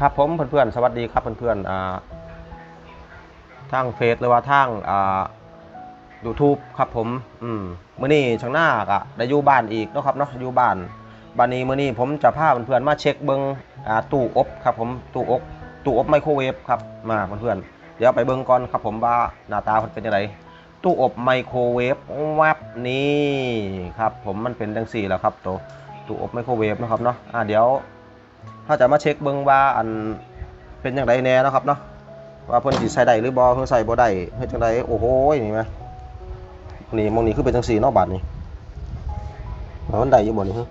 ครับผมเพื่อนๆสวัสดีครับเพื่อนๆอ่าทางเฟซหรือว่าทางอ่ายูทูบครับผมอืมมื้อนี้ช่างหน้าก็ได้อยู่บ้านอีกเนาะครับเนาะอยู่บ้านบ้านนี้มื้อนี้ผมจะพาเพื่อนๆมาเช็คเบิ่งอ่าตู้อบครับผมตู้อบตู้อบไมโครเวฟครับมาเพื่อนๆเดี๋ยวไปเบิ่งก่อนครับผมว่าหน้าตามันเป็นยังไงตู้อบไมโครเวฟแวบนี้ครับผมมันเป็นจังซี่แหละครับตัวตู้อบไมโครเวฟนะครับเนาะอ่าเดี๋ยว ถ้าจะมาเช็คเบิ่งว่าอันเป็นอย่างไรแน่นะครับเนาะว่าเพิ่นสิใส่ได้หรือบ่เพิ่นใส่บ่ได้เฮ็ดจังไดโอ้โหนี่แหมนี่มองนี้คือเป็นจังซี่เนาะบาดนี้ว่ามันได้อยู่บ่นี่ฮะ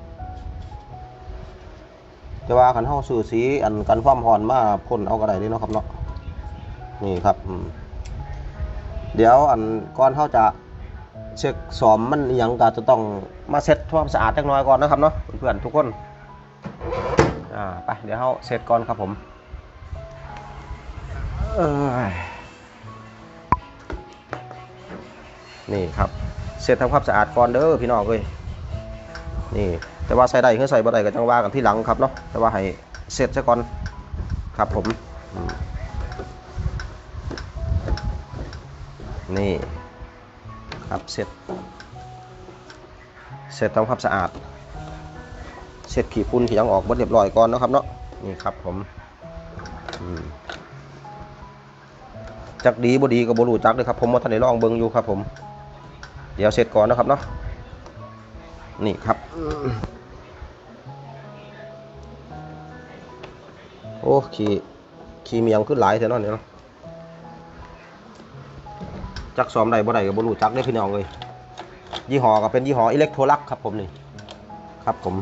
แต่ว่าคันเฮาซื้อสีอันกันความร้อนมาพ่นเอาก็ได้เด้เนาะครับเนาะนี่ครับเดี๋ยวอันก่อนเฮาจะเช็คสอมมันอิหยังก็จะต้องมาเช็ดทำความสะอาดจักหน่อยก่อนนะครับเนาะเพื่อนๆทุกคน อ่าไปเดี๋ยวเขาเสร็จก่อนครับผมเอ้ยนี่ครับเสร็จทำความสะอาดก่อนเด้อพี่น้องเลยนี่แต่ว่าใส่ได้คือใส่บ่ได้ก็จังว่ากันที่หลังครับเนาะแต่ว่าให้เสร็จซะก่อนครับผมนี่ครับเสร็จเสร็จทำความสะอาด เสร็จขีดฝุ่นที่ยังออกหมดเรียบร้อยก่อนนะครับเนาะนี่ครับผมมจักดีบดีก็บ่รู้จักเลยครับผมว่าท่านได้ลองเบิ่งอยู่ครับ ผม เดี๋ยวเสร็จก่อนนะครับเนาะนี่ครับโอ้ขี่ขี่เมียงขึ้นหลายแท้เนาะเนี่ยเนาะจักซ้อมได้บ่ได้ก็บ่รู้จักเด้พี่น้องเอ้ยยี่ห้อก็เป็นยี่ห้ออิเล็กโทรลักครับผมนี่ครับผม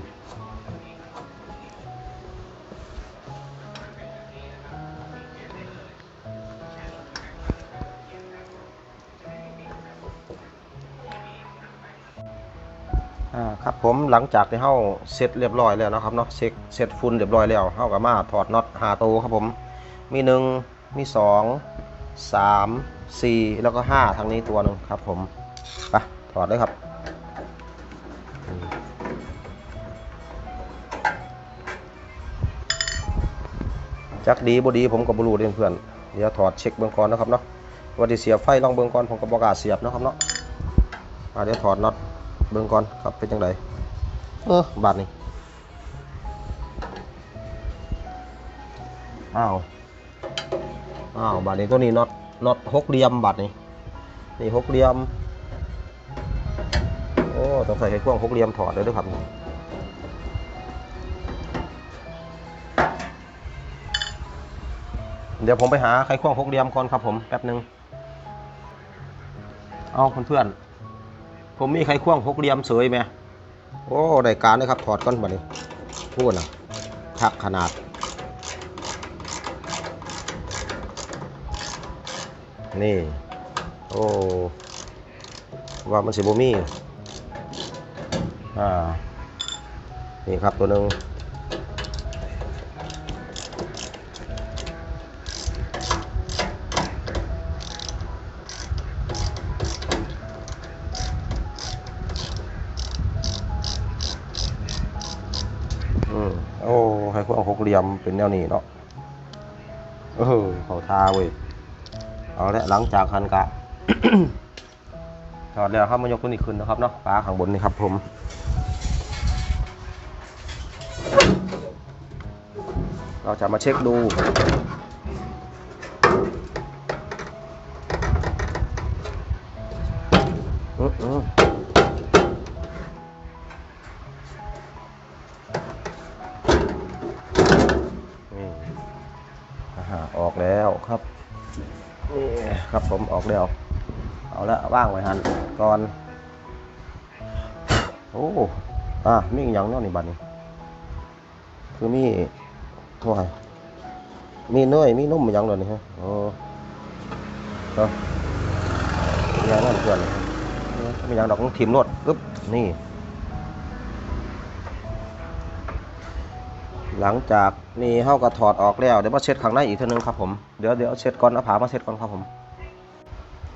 หลังจากที่เฮาเสร็จเรียบร้อยแล้วนะครับเนาะเช็คเสร็จฝุ่นเรียบร้อยแล้วเฮาก็มาถอดน็อตหาตัวครับผม มีหนึ่งมีสองสามสี่แล้วก็ห้าทางนี้ตัวหนึ่งครับผมไปถอดเลยครับจักดีบ่ดีผมก็บ่รู้เด้อเพื่อนเดี๋ยวถอดเช็คเบื้องก่อนนะครับเนาะว่าสิเสียไฟลองเบื้องก่อนผมก็บ่กล้าเสียบนะครับเนาะอ่าเดี๋ยวถอดน็อตเบิ่งก่อนครับเป็นจังได เออบาทนี่อ้าวอ้าวบาทนี้ตัวนี้น็อตน็อตหกเหลี่ยมบาทนี้นี่หกเหลี่ยมโอ้ต้องใส่ไขควงหกเหลี่ยมถอดเลยด้วยครับเดี๋ยวผมไปหาไขควงหกเหลี่ยมก่อนครับผมแป๊บหนึ่งเอาเพื่อนๆผมมีไขควงหกเหลี่ยมเสยไหม โอ้ได้การเลยครับถอดก้อนบัดนี้พูดนะทักขนาดนี่ โอ้ว่ามันสิบมีอ่า นี่ครับตัวหนึ่ง เป็นแนวนี้เนาะเออเขาทาเว้ยเอาละหลังจากคันกะถอดแล้วครับมายกตัวนี้ขึ้นนะครับเนาะฝาข้างบนนี่ครับผมเราจะมาเช็คดู ก่อน โอ้ อะมีอีกอย่างนาะนี่บัดนี้ คือมีถ้วมีเนยมีนมอีกอย่างเลยนี่ฮะโอ้เนาะมีอย่างนั้นเพื่อนมีอย่างดอกของทีมรถปึ๊บนี่ หลังจากนี่เฮาก็ถอดออกแล้วเดี๋ยวมาเช็ดข้างในอีกเทีนึงครับผม เดี๋ยวเดี๋ยวเช็ดก่อนเอาผามาเช็ดก่อนครับผม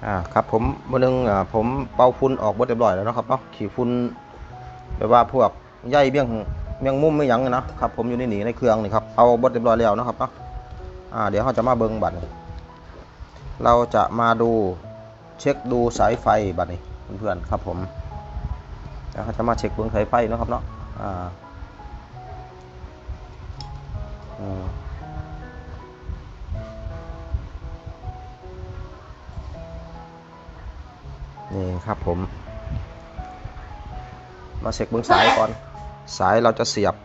อ่าครับผมมื่อนึงอ่าผมเป่าฝุ่นออกหมดเรียบร้อยแล้วนะครับเนาะขี่ฝุ่นแบบว่าพวกใยเบี้ยงเมียงมุมไม่ยั้งนะครับผมอยู่ในหนีในเครื่องนี่ครับเอาบดเรียบร้อยแล้วนะครับเนาะอ่าเดี๋ยวเราจะมาเบิ้งบัตรเราจะมาดูเช็คดูสายไฟบัตรนี้เพื่อนๆครับผมเดี๋ยวเราจะมาเช็คเบิ้งสายไฟนะครับเนาะอ่าอืม นี่ครับผม มาเช็คเบื้องสายก่อน สายเราจะเสียบ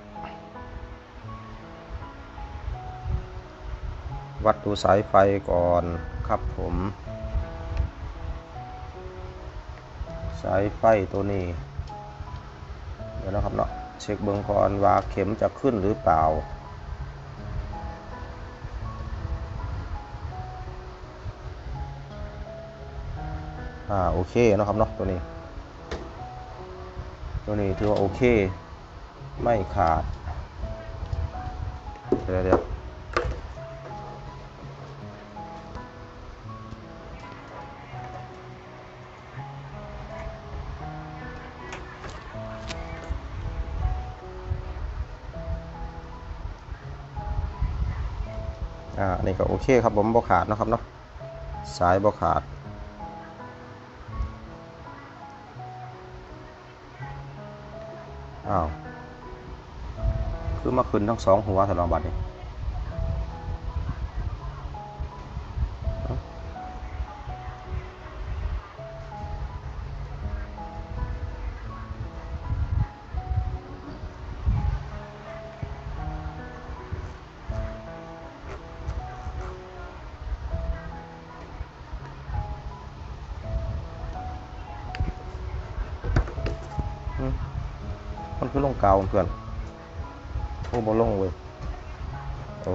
วัดดูสายไฟก่อนครับผม สายไฟตัวนี้ เดี๋ยวนะครับเนาะเช็คเบื้องก่อนว่าเข็มจะขึ้นหรือเปล่า อ่าโอเคนะครับเนาะตัวนี้ ตัวนี้ถือว่าโอเค ไม่ขาด เดี๋ยวเดี๋ยวอ่านนี่ก็โอเคครับผมบ่ขาดนะครับเนาะสายบ่ขาด คือมาขึ้นทั้งสองหัวสำหรับบัตรนี่มมันคือลงกาวเพื่อน โอ้บอลงเว้ยโอ้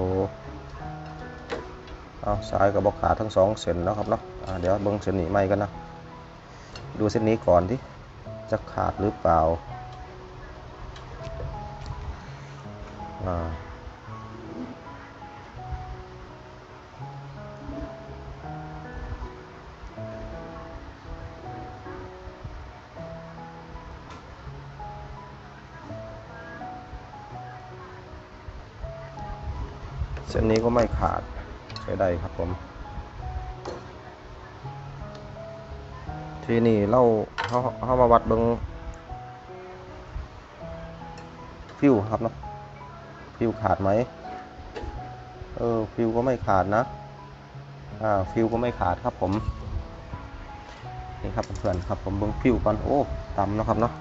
เอาสายกับบอขาดทั้งสองเส้นแล้วครับเนาะเดี๋ยวเบิ้งเส้นนี้ใหม่กันนะดูเส้นนี้ก่อนที่จะขาดหรือเปล่าอ่า ส้นนี้ก็ไม่ขาดใช้ได้ครับผม ทีนี้เราเขาเขามาวัดเบิงฟิวครับเนาะฟิวขาดไหมเออฟิวก็ไม่ขาดนะอ่าฟิวก็ไม่ขาดครับผมนี่ครับเพื่อนครับผมเบิงฟิวก่อนโอ้ต่ำนะครับเนาะ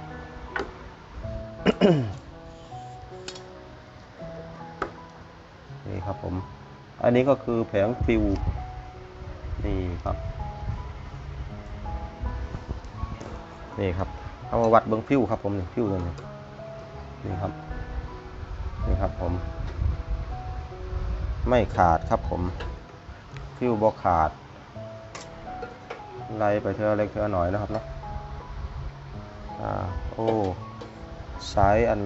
ผม อันนี้ก็คือแผงฟิวนี่ครับ นี่ครับ เอามาวัดเบิ้งฟิวครับผมนี่ฟิวตัวนี้นี่ครับ นี่ครับผม ไม่ขาดครับผม ฟิวบอขาด ไล่ไปเท่าเล็กเท่าหน่อยนะครับเนาะอ่าโอ้สายอัน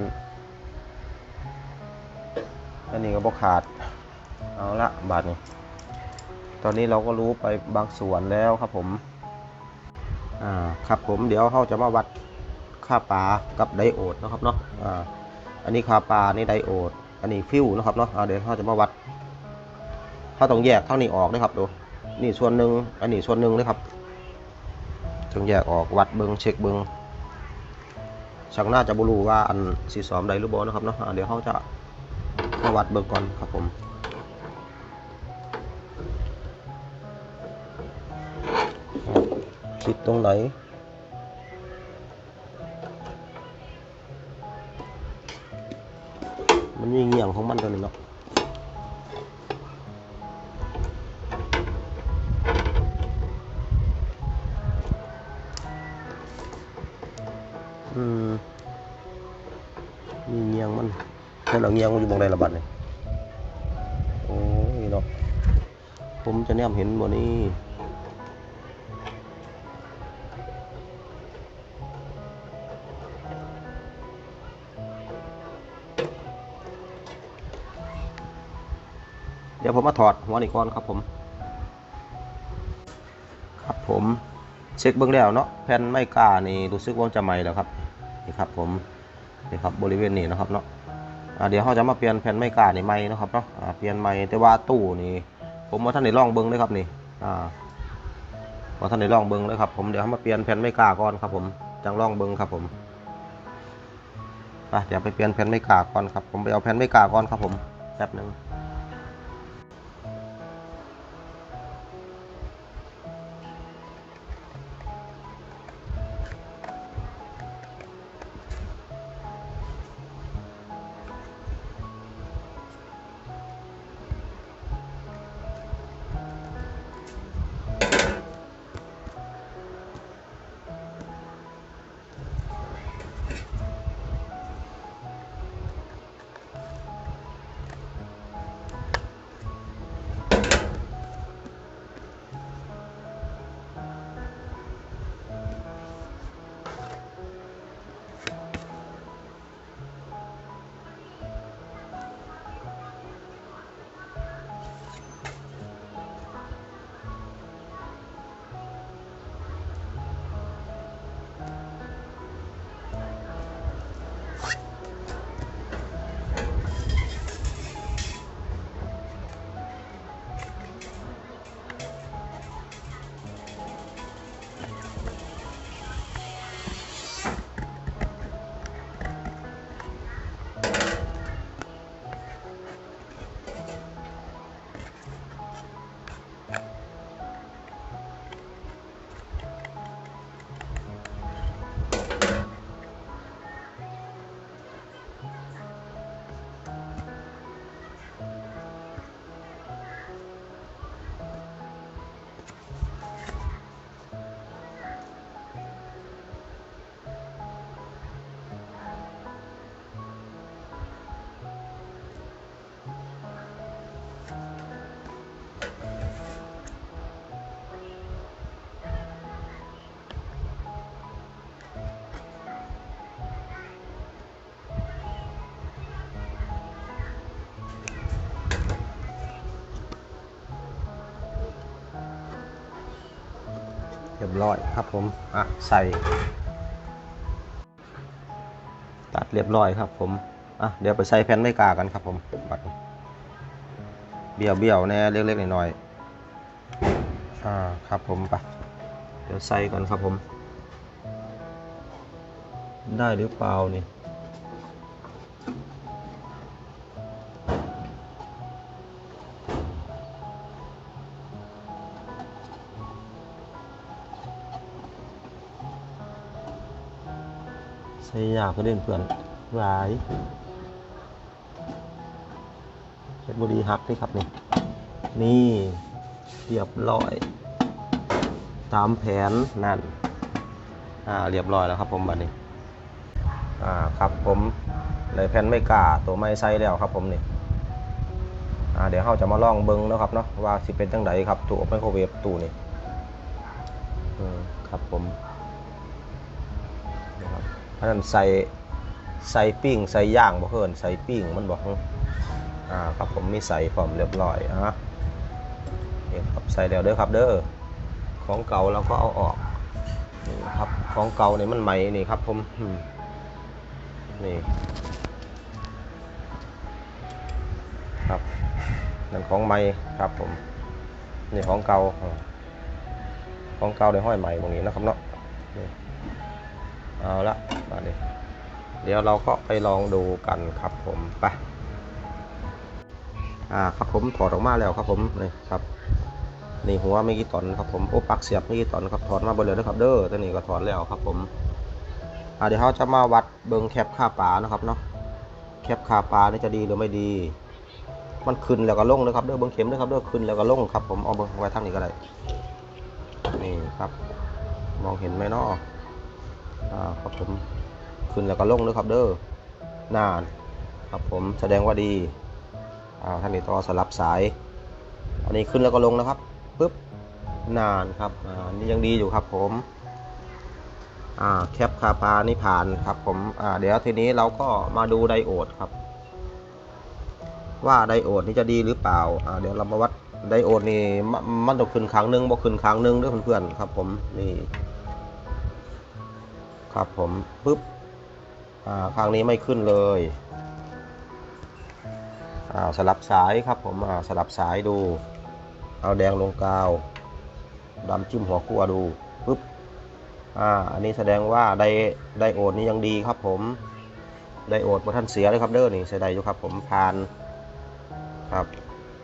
อันนี้ก็บอขาด เอาละบาทนี้ ตอนนี้เราก็รู้ไปบางส่วนแล้วครับผม อ่า ครับผม เดี๋ยวเราจะมาวัดค่าปลากับไดโอดนะครับเนาะ อ่า อันนี้ค่าปลานี่ไดโอด อันนี้ฟิวนะครับเนาะเดี๋ยวเราจะมาวัดเราต้องแยกเท่านี้ออกนะครับดู นี่ส่วนหนึ่ง อันนี้ส่วนหนึ่งนะครับต้องแยกออกวัดเบิงเช็คเบิงช่างน่าจะบรูว่าอันสีสอมใดหรือบ่นะครับเนาะ เดี๋ยวเขาจะมาวัดเบิกก่อนครับผม คิดตรงไหน มันมีเงี่ยงของมันตัวนี้เนาะอืมมีเงียงมันแค่เราเงียงมันอยู่บงใดระบัดเนี่ยโอ้ยเนาะผมจะแนมเห็นบ่นี้เยวผมมาถอดหัวนี่ก่อนครับผม ครับผมเช็คเบื้องแล้วเนาะแผ่นไม่กล้านี่รู้สึกว่าจะใหม่แล้วครับนี่ครับผมนี่ครับบริเวณนี้นะครับเนาะเดี๋ยวเขาจะมาเปลี่ยนแผ่นไม้กานี่ไม้นะครับเนาะเปลี่ยนไม้แต่ว่าตู้นี่ผมว่าท่านได้ลองเบิ้องเลยครับนี่อ่าว่าท่านได้ลองเบิ้องเลยครับผมเดี๋ยวเขามาเปลี่ยนแผ่นไม้กาก่อนครับผมจังลองเบิ้องครับผมไปเดี๋ยวไปเปลี่ยนแผ่นไม้กาก่อนครับผมไปเอาแผ่นไม้กาก่อนครับผมแป๊บหนึ่ง รียบร้อยครับผม อะ ใส่ ตัดเรียบร้อยครับผม อะ เดี๋ยวไปใส่แผ่นไม้กากันครับผมบัดเบี้ยวเบี้ยวแน่เล็กๆหน่อยๆอ่า ครับผมไปเดี๋ยวใส่ก่อนครับผม ได้หรือเปล่านี่ ก็เล่นเพื่อนหลายเพชรบุรีฮักนี่ครับนี่ นี่เรียบร้อย ตามแผนนั่น อ่าเรียบร้อยแล้วครับผมบัดนี้ อ่าครับผมเลยแผ่นไม่กล้าตัวไม่ใส่แล้วครับผมนี่ อ่าเดี๋ยวเราจะมาลองเบิ้งเนาะครับเนาะว่าสิเป็นจังไดครับตู้อบไมโครเวฟตู้นี่ อืมครับผม นะครับเพราะฉะนั้นใส่ใส่ปิ้งใส่ย่างบ่เพิ่นใส่ปิ้งมันบ่ฮึอ่าครับผมมีใส่พร้อมเรียบร้อยอะนี่ครับใส่แล้วเด้อครับเด้อของเก่าเราก็เอาออกนี่ครับของเก่านี่มันใหม่นี่ครับผมนี่ครับนั่นของใหม่ครับผมนี่ของเก่าอ่าของเก่าได้ห้อยใหม่ตรงนี้นะครับเนาะนี่ เอาละมาดิเดี๋ยวเราก็ไปลองดูกันครับผมไปอ่าครับผมถอดออกมาแล้วครับผมนี่ครับนี่หัวไม่กี่ตอนครับผมโอ้ปักเสียบไม่กี่ตอนครับถอดมาบนเลยนะครับ เด้อตัวนี้ก็ถอดแล้วครับผมอ่าเดี๋ยวเขาจะมาวัดเบิงแคปค่าปลานะครับเนาะแคปค่าปลานี่จะดีหรือไม่ดี มันขึ้นแล้วก็ลงนะครับเด้อเบิงเข็มด้วยครับเด้อขึ้นแล้วก็ลงครับผมเอาเบิงไว้ทางนี้ก็ได้นี่ครับ มองเห็นไหมเนาะ อ่าครับผมขึ้นแล้วก็ลงด้วยครับเด้อนานครับผมแสดงว่าดีอ่าท่านนี้ต่อสลับสาย อันนี้ขึ้นแล้วก็ลงนะครับปึ๊บนานครับอ่านี่ยังดีอยู่ครับผมอ่าแคปคาปานี่ผ่านครับผมอ่าเดี๋ยวทีนี้เราก็มาดูไดโอดครับ ว่าไดโอดนี่จะดีหรือเปล่าอ่าเดี๋ยวเรามาวัดไดโอดนี่มันต้องขึ้นครั้งหนึงบ่ขึ้นครั้งหนึงด้วยเพื่อนๆครับผมนี่ ครับผมปึ๊บอ่าครั้งนี้ไม่ขึ้นเลยอ้าสลับสายครับผมอ่าสลับสายดู เอาแดงลงกาวดำจิ้มหัวคั่วดูปึ๊บอ่าอันนี้แสดงว่าไดไดโอดนี่ยังดีครับผมไดโอดบท่านเสียเลยครับเด้อนี่ใช้ได้อยู่ครับผมพานครับ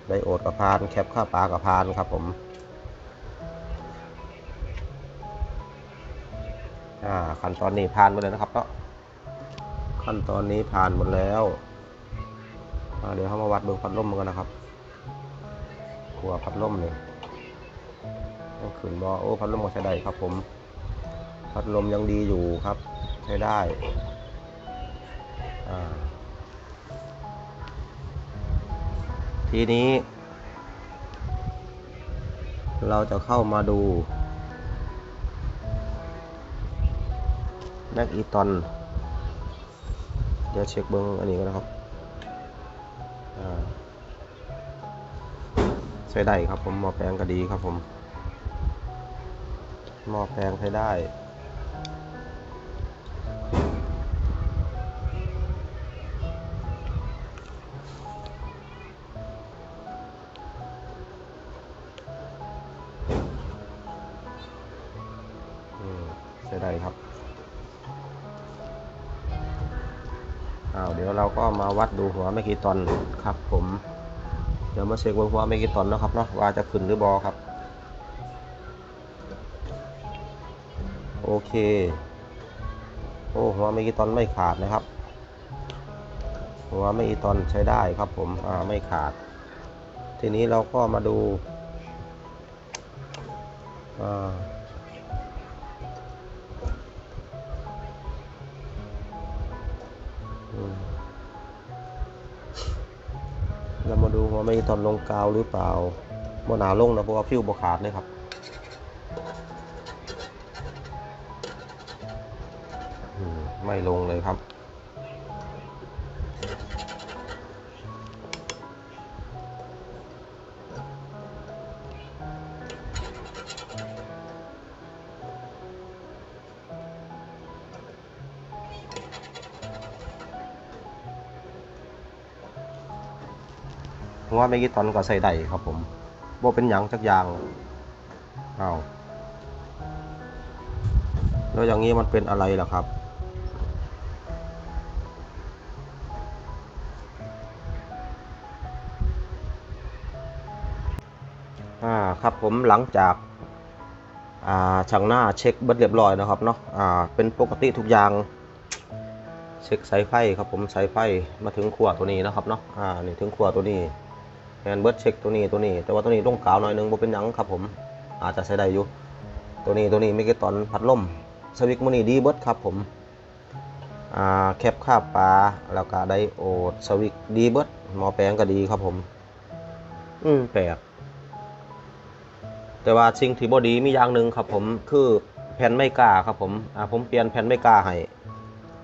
ไดโอดกับพานแคปข้าวปลากับพานครับผม อ่าขั้นตอนนี้ผ่านหมดเลยนะครับเนาะขั้นตอนนี้ผ่านหมดแล้วเดี๋ยวเขามาวัดเบิ่งพัดลมกันนะครับขัวพัดลมนี่ต้องขืนบอโอ้พัดลมก็ใช้ได้ครับ ผม พัดลมยังดีอยู่ครับ ใช้ได้ทีนี้ เราจะเข้ามาดู แม็กอีตอน เดี๋ยวเช็คเบิ้งอันนี้กันนะครับใช้ได้ครับผมหม้อแปลงก็ดีครับผมหม้อแปลงใช้ได้าวัดดูหัวไม่กี่ตอนครับ ผม เดี๋ยวมาเช็คว่าหัวไม่กี่ตอนนะครับเนาะว่าจะขึ้นหรือบอครับ โอเค โอ้หัวไม่กี่ตอนไม่ขาดนะครับ หัวไม่กี่ตอนใช้ได้ครับ ผมอ่าไม่ขาด ทีนี้เราก็มาดูอ่า ดูว่าไม่ตอนลงกาวหรือเปล่าโมหนาลงนะเพราะว่าฟิวบขาดเลยครับไม่ลงเลยครับ ไม่กี่ตอนก็ใส่ได้ครับผมบ่เป็นหยังจักอย่างอ้าวแล้วอย่างนี้มันเป็นอะไรล่ะครับ อ่าครับผมหลังจากอ่าช่างหน้าเช็คเบิดเรียบร้อยนะครับเนาะอ่าเป็นปกติทุกอย่างเช็คสายไฟครับผมสายไฟมาถึงขวดตัวนี้นะครับเนาะอ่านี่ถึงขวดตัวนี้ แมนเบิร์ดเช็คตัวนี้ตัวนี้ แต่ว่าตัวนี้ต้องกาวหน่อยหนึงบ่เป็นหยังครับผม อาจจะใช้ได้อยู่ ตัวนี้ตัวนี้ไม่กี่ตอนพัดลมสวิกมันนี่ดีเบิร์ดครับผมอ่าแคปค่าปลาแล้วก็ไดโอดสวิกดีเบิร์ดหมอแปลงก็ดีครับผม อืมแปลกแต่ว่าสิ่งที่บ่ดีมีอย่างหนึ่งครับผมคือแผ่นไม่กล้าครับผมอ่าผมเปลี่ยนแผ่นไม่กล้าให้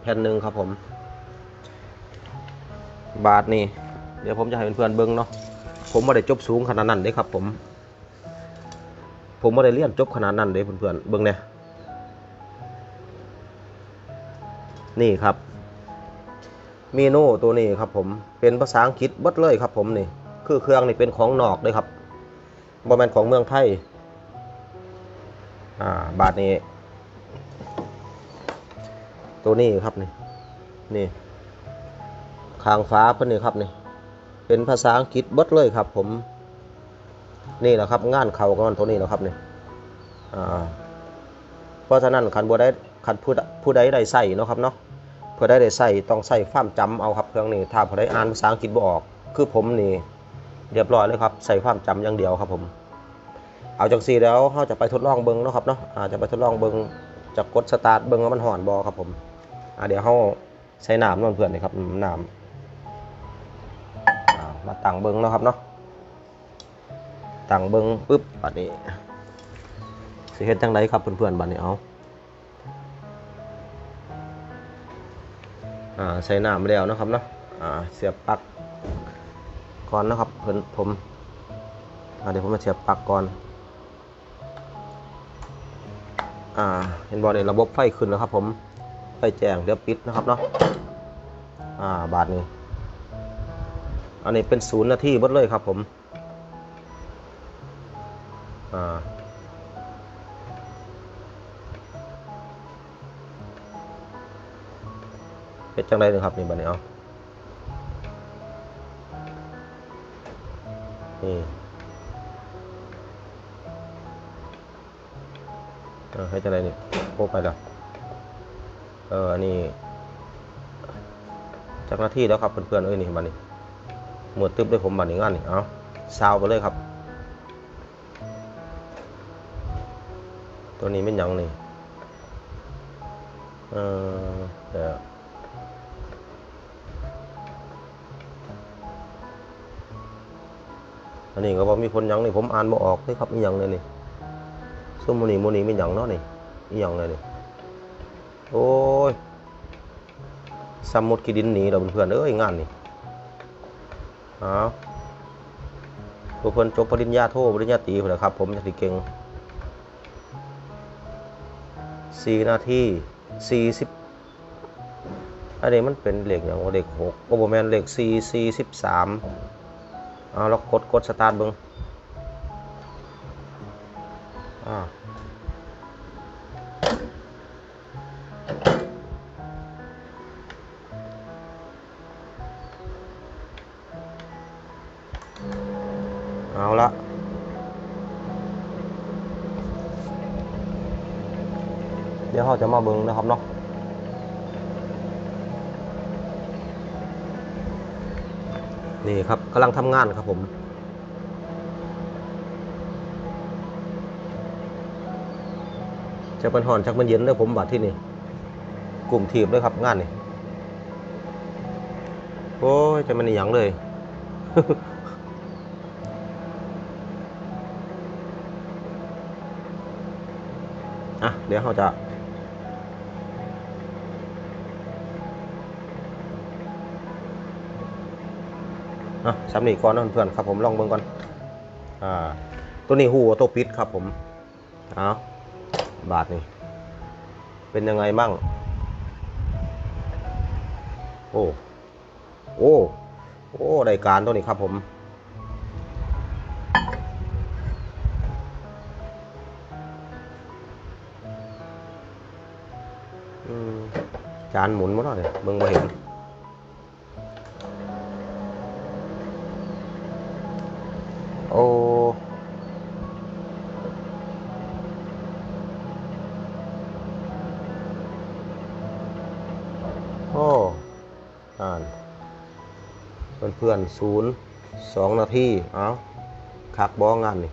แผ่นหนึ่งครับผม บาทนี่เดี๋ยวผมจะให้เพื่อนๆเบิ้งเนาะ ผมไม่ได้จบสูงขนาดนั้นเด้ครับผม ผมไม่ได้เรียนจบขนาดนั้นเด้เพื่อนๆเบิ้งเนี่ยนี่ครับเมนูตัวนี้ครับผมเป็นภาษาอังกฤษบดเลยครับผมนี่คือเครื่องนี่เป็นของนอกเลยครับบ่แม่นของเมืองไทยอ่าบาทนี้ ตัวนี้ครับนี่นี่คางฟ้าเพิ่อนนี่ครับนี่ เป็นภาษาอังกฤษเบิดเลยครับผมนี่แหละครับงานเขากับมันตัวนี้แหละครับเนี่อ่าเพราะฉะนั้นคันบัวได้คันผู้ใดผู้ใดได้ใส่เนาะครับเนาะเพื่อได้ได้ใส่ต้องใส่ความจำเอาครับเครื่องนี้ถ้าผู้ใดอ่านภาษาอังกฤษบ่ออก คือผมนี่เรียบร้อยเลยครับใส่ความจำอย่างเดียวครับผม เอาจังซี่แล้วเราจะไปทดลองเบิ้งเนาะครับเนาะอาจจะไปทดลองเบิ้งจะกดสตาร์ทเบิ้งว่ามันห่อนบอครับผมเดี๋ยวเขาใช้น้ำนวลเพื่อนนี่ครับน้ำ มาตั้งเบิ้งเนาะครับเนาะตั้งเบิ้งปุ๊บบัดนี้สิเฮ็ดจังไดครับเพื่อนๆบัดนี้เอาอ่าใส่น้ำแล้วนะครับเนาะอ่าเสียบปลั๊กก่อนนะครับเพื่อนผมอ่าเดี๋ยวผมมาเสียบปลั๊กก่อนอ่าเห็นบอลในระบบไฟขึ้นแล้วครับผมไฟแจ้งเดี๋ยวปิดนะครับเนาะอ่าบาทนี้ อันนี้เป็นศูนย์นาทีหมดเลยครับผมอ่าเป็นจังไรนึงครับนี่บัดนี้เอานี่เออให้จังไรนี่โอ้ไปแล้วเออ อันนี้จักหน้าที่แล้วครับเพื่อนๆเอ้ยนี่บัดนี้ หมดตึบด้วยผมบัดนี้งานนี่เอาซาวไปเลยครับ ตัวนี้เป็นหยังนี่เออเดี๋ยวอันนี้ก็บอกมีคนยังนี่ผมอ่านบ่ออกเลยครับมียังเลยนี่ซุ่มโมนี่โมนี่ไมีหยังเนาะนี่มียังเลยนี่โอ้ยสมมุดกีดินหนีเราเพื่อนเอ้ยงานนี่ อาตัวเพิ่นจบปริญญาโทปริญญาตรีพุ่นแหละครับ ผมจะสิเก่งสี่นาทีสี่สิบอันนี้มันเป็นเลขอย่างว่าเลขหกโอเบแมนเลขสี่สี่สิบสามเอาแล้วกดกดสตาร์ทเบิ้งอ่า เอาละเดี๋ยวเราจะมาเบิ้งนะครับเนาะนี่ครับกำลังทำงานครับผมจะเป็นหอนจากมันเย็นเลยผมบัดที่นี่ กลุ่มทีมเลยครับงานนี่โอ้ยจะมันอหย่างเลย อะ เดี๋ยวเราจะ อะสำนีก่อนนะเพื่อนๆครับผมลองเบิ่งก่อน อ่า ตัวนี้หูตัวปิดครับผม เอาบาทนี่ เป็นยังไงมั่ง โอ้ โอ้ โอ้ ได้การตัวนี้ครับผม จานหมุนมาหน่อยเบิ่งมาเห็นโอ้โอ้อ่านเพื่อนเพื่อนศูนย์สองนาที เอาคักบ้องานนี่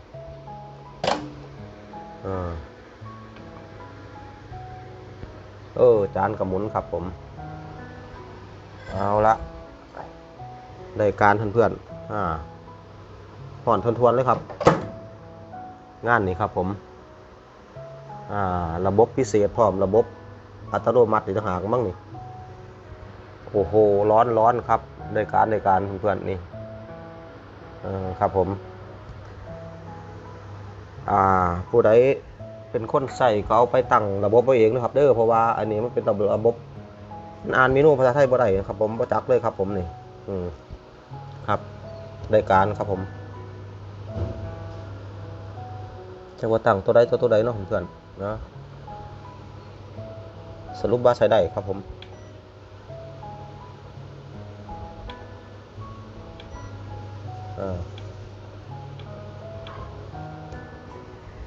อ่า เออจานกับหมุนครับผม เอาละได้การเพื่อนๆอ่าผ่อนทวนๆเลยครับ งานนี้ครับผม อ่า ระบบพิเศษพร้อมระบบอัตโนมัติต่างหากมั้งนี่ โอ้โห ร้อนร้อนครับในการในการเพื่อนๆนี่เออครับผม อ่า ผู้ใด เป็นคนใส่ก็เอาไปตั้งระบบไว้เองนะครับ เด้อเพราะว่าอันนี้มันเป็นระบบระบบมันอ่านเมนูภาษาไทยบ่ได้ครับ ผมบ่จักเลยครับ ผมนี่อืมครับได้การครับผมจะว่าตั้งตัวใดตัวตัวใดเนาะเพื่อนนะสรุปว่าใช้ได้ครับผมอ่า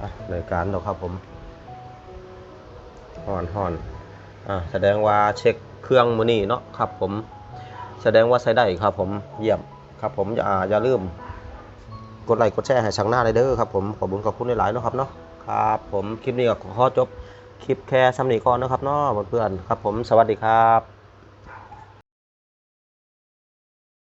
อะรายการเราครับผมห่อนห่อนอ่าแสดงว่าเช็คเครื่องมือนี่เนาะครับผม แสดงว่าใช้ได้ครับผมเยี่ยมครับผมอย่าอย่าลืม กดไลค์กดแชร์ให้ช่างหน้าเลยเด้อครับผมขอบคุณขอบคุณหลายๆเนาะครับเนาะครับผมคลิปนี้ก็ขอจบคลิปแค่ซ้ำนี้ก่อนนะครับเนาะเพื่อนๆครับผมสวัสดีครับ